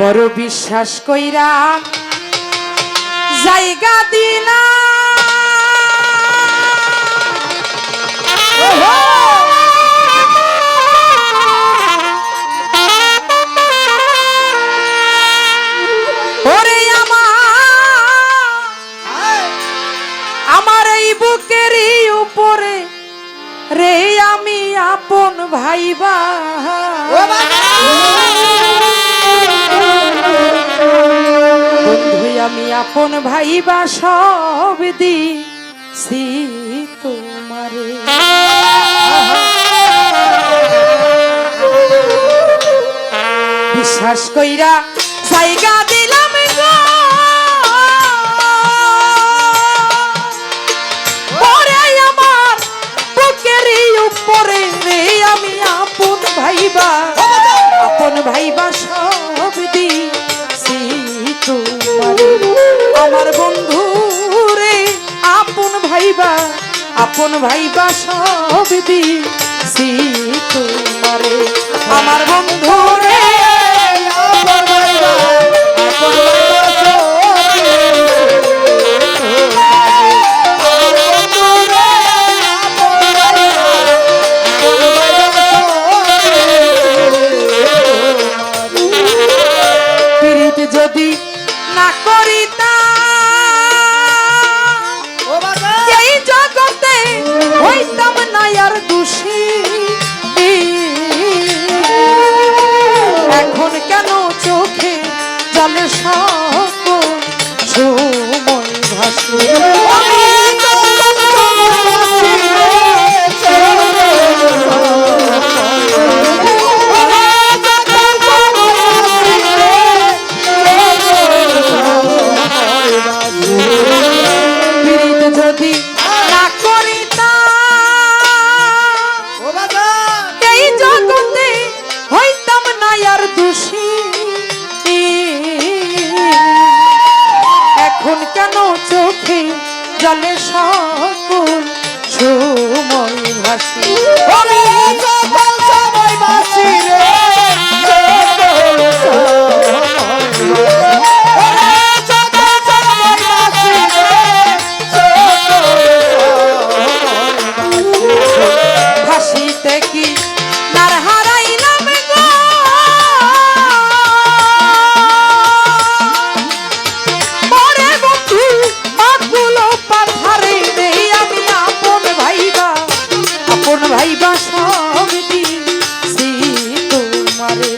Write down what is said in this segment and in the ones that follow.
বড় বিশ্বাস কইরা জায়গা দিলা। আমার এই উপরে রে আমি আপন ভাইবা। আমি আপন ভাইবা সব দিছি তোমারে। বিশ্বাস কইরা জায়গা দিলাম গো আমার বুকেরই উপরে আমি আপন ভাইবা আপন ভাইবা সব আপন ভাইবা সব দিছি তোমারে আমার বন্ধু রে যদি না করিতা হইতাম না আর দোষী। I've. ভাইবা সব দিছি তোমারে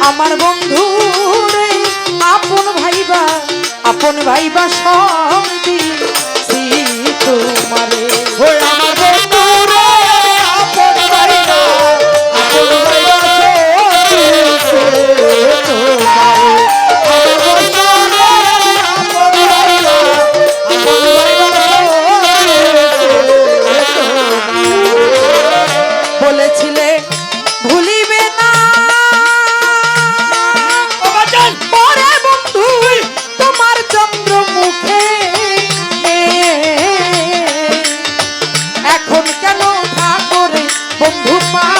আমার বন্ধু রে আপন ভাইবা আপন ভাইবা সব বন্ধু পাশা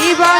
আপন ভাইবা আপন ভাইবা